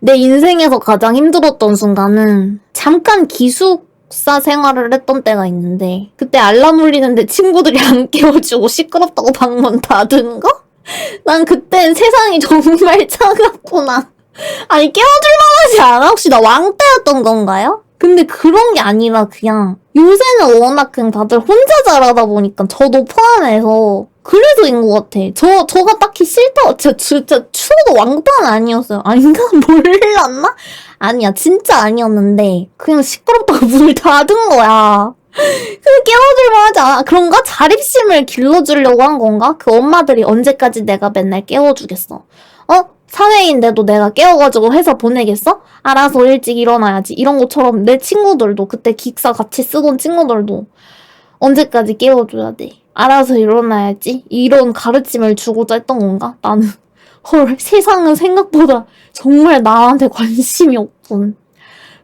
내 인생에서 가장 힘들었던 순간은 잠깐 기숙사 생활을 했던 때가 있는데 그때 알람 울리는데 친구들이 안 깨워주고 시끄럽다고 방문 닫은 거? 난 그땐 세상이 정말 차갑구나. 아니 깨워줄 만하지 않아? 혹시 나 왕따였던 건가요? 근데 그런 게 아니라 그냥 요새는 워낙 그냥 다들 혼자 잘하다 보니까 저도 포함해서 그래서인 것 같아. 저, 저가 딱히 싫다. 진짜, 진짜 추워도 왕따는 아니었어요. 아닌가? 몰랐나? 아니야. 진짜 아니었는데 그냥 시끄럽다고 문을 닫은 거야. 그 깨워줄 만 하지 않아? 그런가? 자립심을 길러주려고 한 건가? 그 엄마들이 언제까지 내가 맨날 깨워주겠어? 어? 사회인데도 내가 깨워가지고 회사 보내겠어? 알아서 일찍 일어나야지. 이런 것처럼 내 친구들도 그때 기숙사 같이 쓰던 친구들도 언제까지 깨워줘야 돼. 알아서 일어나야지. 이런 가르침을 주고자 했던 건가? 나는 헐 세상은 생각보다 정말 나한테 관심이 없군.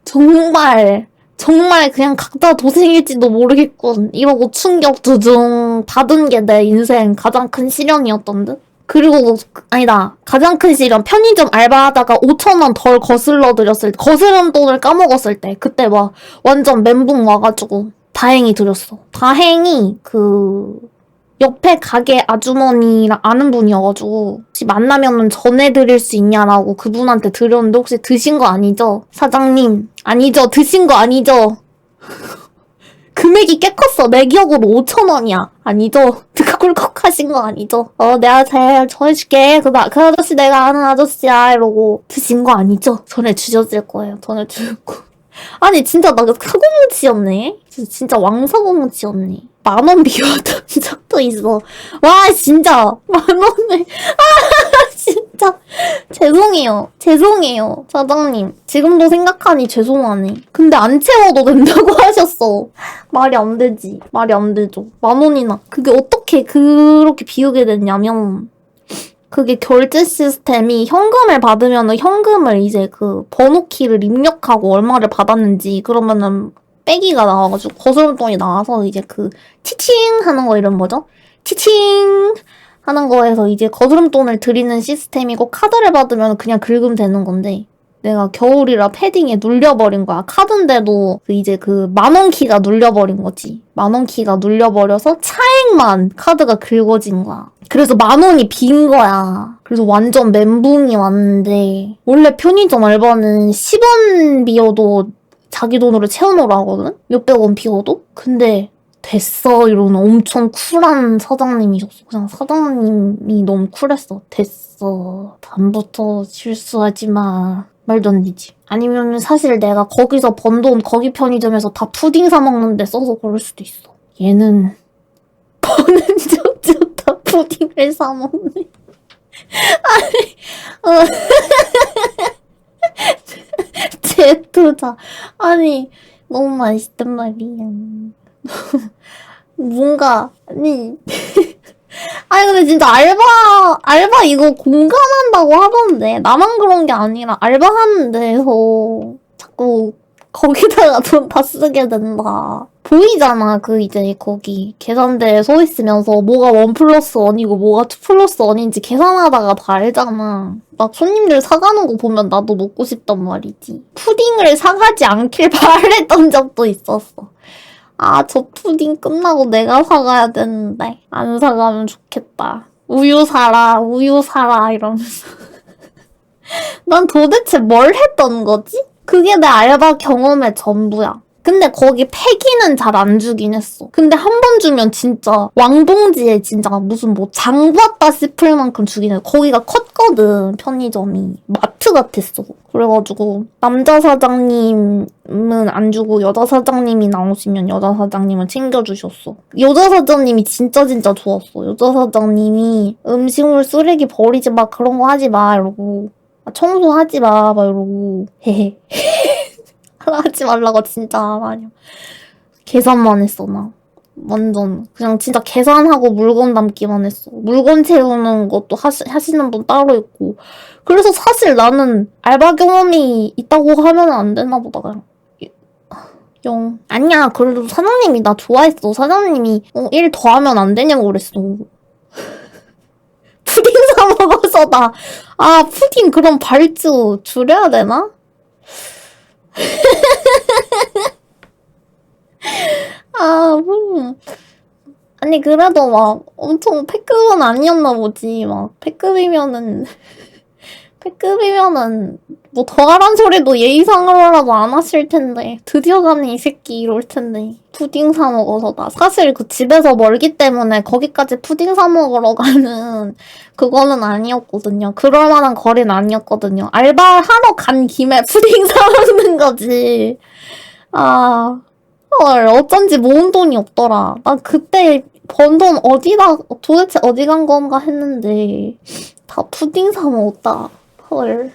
정말 정말 그냥 각자 도생일지도 모르겠군. 이러고 충격 두둥 받은 게 내 인생 가장 큰 시련이었던 듯. 그리고 아니다 가장 큰 시련 편의점 알바하다가 5천 원 덜 거슬러 드렸을 때 거스름 돈을 까먹었을 때 그때 막 완전 멘붕 와가지고 다행히 드렸어. 다행히 그 옆에 가게 아주머니랑 아는 분이어가지고 혹시 만나면은 전해드릴 수 있냐라고 그분한테 드렸는데 혹시 드신 거 아니죠? 사장님 아니죠 드신 거 아니죠? 금액이 꽤 컸어 내 기억으로 5천 원이야 아니죠? 꿀꺽 하신 거 아니죠? 어 내가 잘 전해줄게. 그, 나, 그 아저씨 내가 아는 아저씨야 이러고 드신 거 아니죠? 전해주셨을 거예요. 전해주고. 아니 진짜 나 사고뭉치였네? 진짜, 왕사고뭉치였네. 만원 비웠던 적도 있어. 와 진짜. 만 원을. 아 진짜 죄송해요. 죄송해요 사장님. 지금도 생각하니 죄송하네. 근데 안 채워도 된다고 하셨어. 말이 안 되지. 말이 안 되죠. 만 원이나. 그게 어떻게 그렇게 비우게 됐냐면 그게 결제 시스템이 현금을 받으면 은 현금을 이제 그 번호키를 입력하고 얼마를 받았는지 그러면은 빼기가 나와가지고 거스름돈이 나와서 이제 그 치칭 하는 거 이름 뭐죠? 치칭 하는 거에서 이제 거스름돈을 드리는 시스템이고 카드를 받으면 그냥 긁으면 되는 건데 내가 겨울이라 패딩에 눌려버린 거야. 카드인데도 그 이제 그 만원 키가 눌려버린 거지. 만원 키가 눌려버려서 차액만 카드가 긁어진 거야. 그래서 만 원이 빈 거야. 그래서 완전 멘붕이 왔는데 원래 편의점 알바는 10원 비어도 자기 돈으로 채워놓으라 하거든? 몇백 원 비워도? 근데 됐어 이러는 엄청 쿨한 사장님이셨어. 그냥 사장님이 너무 쿨했어. 됐어. 다음부터 실수하지 마. 말도 안 되지. 아니면 사실 내가 거기서 번 돈 거기 편의점에서 다 푸딩 사 먹는데 써서 그럴 수도 있어. 얘는 버는 적도 다 푸딩을 사 먹네. 아니, 어. 제투자. 아니, 너무 맛있단 말이야. 뭔가, 아니. 아니, 근데 진짜 알바, 알바 이거 공감한다고 하던데. 나만 그런 게 아니라 알바하는 데서 자꾸 거기다가 돈 다 쓰게 된다. 보이잖아, 그 이제 거기 계산대에 서 있으면서 뭐가 원 플러스 원이고 뭐가 투 플러스 원인지 계산하다가 다 알잖아. 막 손님들 사가는 거 보면 나도 먹고 싶단 말이지. 푸딩을 사가지 않길 바랬던 적도 있었어. 아, 저 푸딩 끝나고 내가 사가야 되는데. 안 사가면 좋겠다. 우유 사라, 우유 사라, 이러면서. 난 도대체 뭘 했던 거지? 그게 내 알바 경험의 전부야. 근데 거기 폐기는 잘 안 주긴 했어. 근데 한 번 주면 진짜 왕봉지에 진짜 무슨 뭐 장 봤다 싶을 만큼 주긴 해. 거기가 컸거든, 편의점이. 마트 같았어. 그래가지고 남자 사장님은 안 주고 여자 사장님이 나오시면 여자 사장님을 챙겨주셨어. 여자 사장님이 진짜 진짜 좋았어. 여자 사장님이 음식물 쓰레기 버리지 마, 그런 거 하지 마, 이러고. 아, 청소하지 마, 막 이러고. 헤헤. 하지 말라고 진짜 많이. 계산만 했어, 나. 완전. 그냥 진짜 계산하고 물건 담기만 했어. 물건 채우는 것도 하시, 하시는 분 따로 있고. 그래서 사실 나는 알바 경험이 있다고 하면 안 되나 보다, 그냥. 영. 아니야, 그래도 사장님이 나 좋아했어. 사장님이, 어, 일 더 하면 안 되냐고 그랬어. 푸딩 사 먹어서다. 아, 푸딩 그럼 발주 줄여야 되나? 아, 음. 아니, 그래도 막 엄청 패급은 아니었나 보지. 막, 패급이면은, 패급이면은, 뭐 더 하란 소리도 예의상으로라도 안 하실 텐데. 드디어 가네, 이 새끼, 이럴 텐데. 푸딩 사 먹어서 나. 사실 그 집에서 멀기 때문에 거기까지 푸딩 사 먹으러 가는 그거는 아니었거든요. 그럴 만한 거리는 아니었거든요. 알바 하러 간 김에 푸딩 사 먹는 거지. 아, 헐, 어쩐지 모은 돈이 없더라. 나 그때 번 돈 어디다, 도대체 어디 간 건가 했는데, 다 푸딩 사 먹었다. 헐.